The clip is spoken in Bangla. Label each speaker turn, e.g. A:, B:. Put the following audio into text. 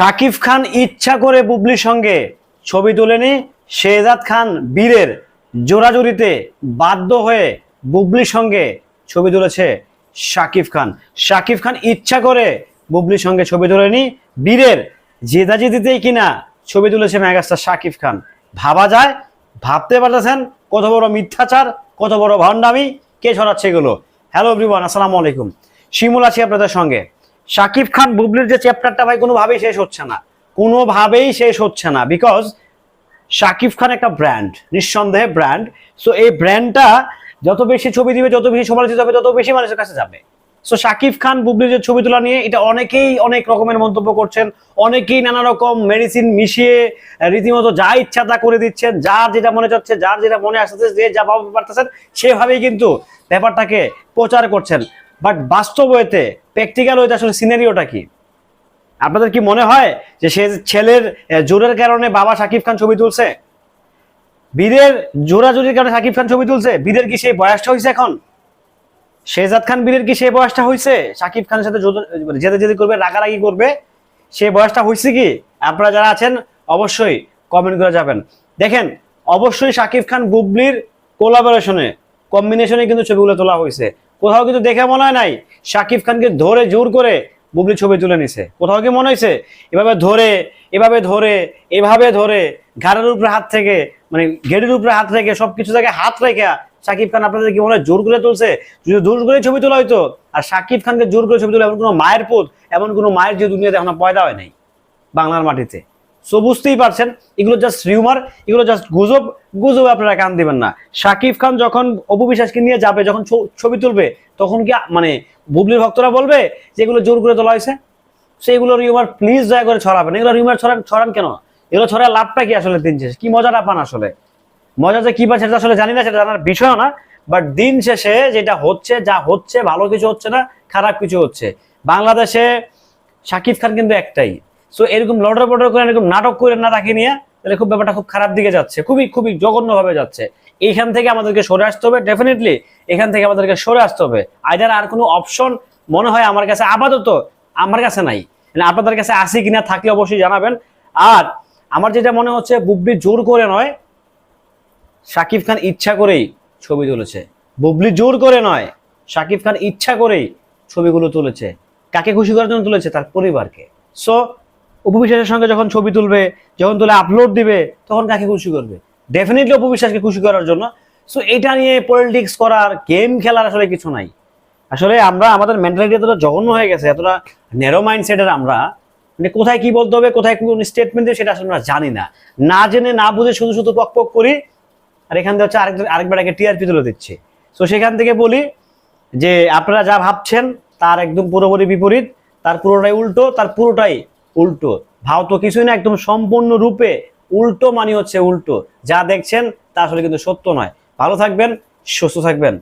A: শাকিব খান ইচ্ছা করে বুবলির সঙ্গে ছবি তোলেনি, শেহজাদ খান বীরের জোরাজুরিতে বাধ্য হয়ে বুবলির সঙ্গে ছবি তুলেছে শাকিব খান। শাকিব খান ইচ্ছা করে বুবলির সঙ্গে ছবি তোলেনি, বীরের জেদাজেদিতেই কিনা ছবি তুলেছে মেগাস্টার শাকিব খান। ভাবা যায়, ভাবতে পারতেছেন কত বড় মিথ্যাচার, কত বড় ভণ্ডামি, কে ছড়াচ্ছে এগুলো? হ্যালো এভরিওয়ান, আসসালামু আলাইকুম। শিমুল আছি আপনাদের সঙ্গে। শাকিব খান, বুবলির যে চ্যাপ্টারটা ভাই কোনোভাবেই শেষ হচ্ছে না। কোনোভাবেই শেষ হচ্ছে না বিকজ শাকিব খান একটা ব্র্যান্ড নিঃসন্দেহে ব্র্যান্ড সো এই ব্র্যান্ডটা যত বেশি ছবি দিবে, যত বেশি সমালোচিত হবে, তত বেশি মানুষের কাছে যাবে। সো শাকিব খান বুবলির যে ছবি তোলা নিয়ে এটা অনেকেই অনেক রকমের মন্তব্য করছেন, অনেকেই নানা রকম মেডিসিন মিশিয়ে রীতিমতো যা ইচ্ছা তা করে দিচ্ছেন, যার যেটা মনে চাচ্ছে, যার যেটা মনে আসতেছে, যে যা ভাবতে পারতেছেন, সেভাবেই কিন্তু ব্যাপারটাকে প্রচার করছেন। বাট বাস্তব হইতে প্র্যাকটিক্যাল হইতে আসলে সিনারিওটা কি? আপনাদের কি মনে হয় যে সে ছেলের জোরের কারণে বাবা শাকিব খান ছবি তুলছে? বীরের, জোরাজুরির কারণে শাকিব খান ছবি তুলছে? বীরের কি সেই বয়সটা হয়েছে এখন? শেহজাদ খান বীরের কি সেই বয়সটা হয়েছে? শাকিব খানের সাথে জোর- মানে যেতে যেতে করবে, রাগারাগি করবে সেই বয়সটা হয়েছে কি? আপনারা যারা আছেন, অবশ্যই কমেন্ট করে যাবেন। দেখেন, অবশ্যই শাকিব খান বুবলির কোলাবোরেশনে কম্বিনেশনে কিন্তু ছবিগুলো তোলা হয়েছে। কোথাও কিন্তু দেখে মনে হয় নাই, শাকিব খানকে ধরে জোর করে বুবলি ছবি তুলে নিছে। কোথাও কি মনে হয়েছে? এভাবে ধরে এভাবে ধরে এভাবে ধরে, ঘাড়ের উপরে হাত থেকে মানে গেটের উপরে হাত রেখে, সবকিছু থেকে হাত রেখে শাকিব খান আপনাদের কি মনে হয় জোর করে তুলছে? যদি জোর করে ছবি তোলা হয়তো আর শাকিব খানকে জোর করে ছবি তোলা এমন কোনো মায়ের পুত, এমন কোনো মায়ের যে দুনিয়াতে এখন পয়দা হয় নাই, বাংলার মাটিতে। সো বুঝতেই পারছেন, এগুলো জাস্ট রিউমার এগুলো জাস্ট গুজব গুজব আপনারা কান দিবেন না। শাকিব খান যখন অপু বিশ্বাসকে নিয়ে যাবে, যখন ছবি তুলবে, তখন কি মানে বুবলির ভক্তরা বলবে যে এগুলো জোর করে তোলা হয়েছে? সেইগুলো রিউমার প্লিজ দয়া করে ছড়াবেন। এগুলো রিউমার ছড়ান ছড়ান কেন? এগুলো ছড়া লাভটা কি আসলে দিন শেষে? কি মজাটা পান আসলে? মজা যে কি পান সেটা আসলে জানি না, সেটা জানার বিষয় না। বাট দিন শেষে যেটা হচ্ছে, যা হচ্ছে, ভালো কিছু হচ্ছে না, খারাপ কিছু হচ্ছে। বাংলাদেশে শাকিব খান কিন্তু একটাই। সো এরকম লড়র বড়র করে এরকম নাটক করে না তাকে নিয়ে তাহলে খুব ব্যাপারটা খুব খারাপ দিকে যাচ্ছে। খুবই খুবই জঘন্যভাবে যাচ্ছে। এইখান থেকে আমাদেরকে সরে আসতে হবে ডেফিনেটলি এখান থেকে আমাদেরকে সরে আসতে হবে। আইদার আর কোনো অপশন মনে হয় আমার কাছে আপাতত আমার কাছে নাই। মানে আপনাদের কাছে আছে কিনা থাকলে অবশ্যই জানাবেন। আর আমার যেটা মনে হচ্ছে, বুবলি জোর করে নয়, শাকিব খান ইচ্ছা করেই ছবি তুলেছে। বুবলি জোর করে নয়, শাকিব খান ইচ্ছা করেই ছবিগুলো তুলেছে। কাকে খুশি করার জন্য তুলেছে? তার পরিবারকে। সো উপবিশ্বাসের সঙ্গে যখন ছবি তুলবে, যখন তুলে আপলোড দিবে, তখন কাকে খুশি করবে? ডেফিনেটলি উপবিশ্বাসকে খুশি করার জন্য। সো এটা নিয়ে পলিটিক্স করার গেম খেলার আসলে কিছু নাই। আসলে আমরা, আমাদের মেন্টালিটি এতটা জঘন্য হয়ে গেছে, এতটা ন্যারো মাইন্ডসেটের আমরা মানে কোথায় কি বলতে হবে, কোথায় কোন স্টেটমেন্ট দেবে সেটা আসলে আমরা জানি না। না জেনে, না বুঝে শুধু শুধু পক পক করি, আর এখান থেকে হচ্ছে আরেক, আরেকবার আগে টিআরপি তুলে দিচ্ছে। সো সেখান থেকে বলি যে, আপনারা যা ভাবছেন, তার একদম পুরোপুরি বিপরীত, তার পুরোটাই উল্টো, তার পুরোটাই উল্টো। ভাও তো কিছুই না, একদম সম্পূর্ণ রূপে। উল্টো মানে হচ্ছে উল্টো। যা দেখছেন, তা আসলে কিন্তু সত্য নয়। ভালো থাকবেন, সুস্থ থাকবেন।